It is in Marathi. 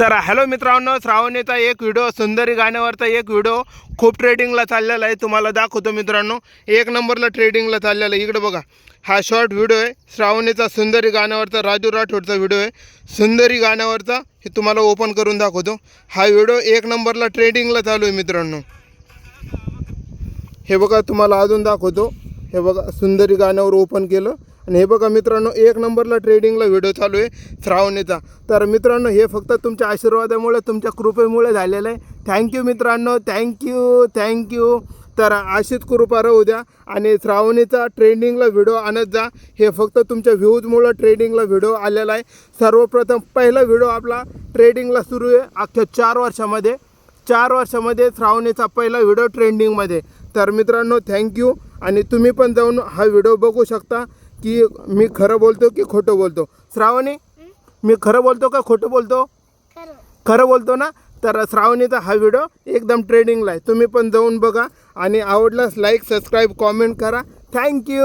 तर हॅलो मित्रांनो श्रावणीचा एक व्हिडिओ सुंदरी गाण्यावरचा एक व्हिडिओ खूप ट्रेडिंगला चाललेला आहे तुम्हाला दाखवतो मित्रांनो. एक नंबरला ट्रेडिंगला चाललेला आहे. इकडं बघा हा शॉर्ट व्हिडिओ आहे. श्रावणीचा सुंदरी गाण्यावरचा राजू राठोडचा व्हिडिओ आहे. सुंदरी गाण्यावरचा हे तुम्हाला ओपन करून दाखवतो. हा व्हिडिओ एक नंबरला ट्रेडिंगला चालू आहे मित्रांनो. हे बघा तुम्हाला अजून दाखवतो. हे बघा सुंदरी गाण्यावर ओपन केलं. आणि हे बघा मित्रांनो एक नंबरला ट्रेडिंगला व्हिडिओ चालू आहे श्रावणीचा. तर मित्रांनो हे फक्त तुमच्या आशीर्वादामुळे तुमच्या कृपेमुळे झालेलं आहे. थँक्यू मित्रांनो थँक्यू थँक्यू तर अशीच कृपा राहू द्या आणि श्रावणीचा ट्रेंडिंगला व्हिडिओ आणत जा. हे फक्त तुमच्या व्ह्यूजमुळं ट्रेडिंगला व्हिडिओ आलेला आहे. सर्वप्रथम पहिला व्हिडिओ आपला ट्रेडिंगला सुरू आहे अख्ख्या चार वर्षामध्ये. चार वर्षामध्ये श्रावणीचा पहिला व्हिडिओ ट्रेंडिंगमध्ये तर मित्रांनो थँक्यू आणि तुम्ही पण जाऊन हा व्हिडिओ बघू शकता. की मी खरं बोलतो की खोटं बोलतो? श्रावणी? मी खरं बोलतो का खोटं बोलतो? खरं. खरं बोलतो ना? तर श्रावणीचा हा व्हिडिओ एकदम ट्रेडिंगला आहे. तुम्ही पण जाऊन बघा आणि आवडल्यास लाईक सबस्क्राईब कॉमेंट करा. Thank you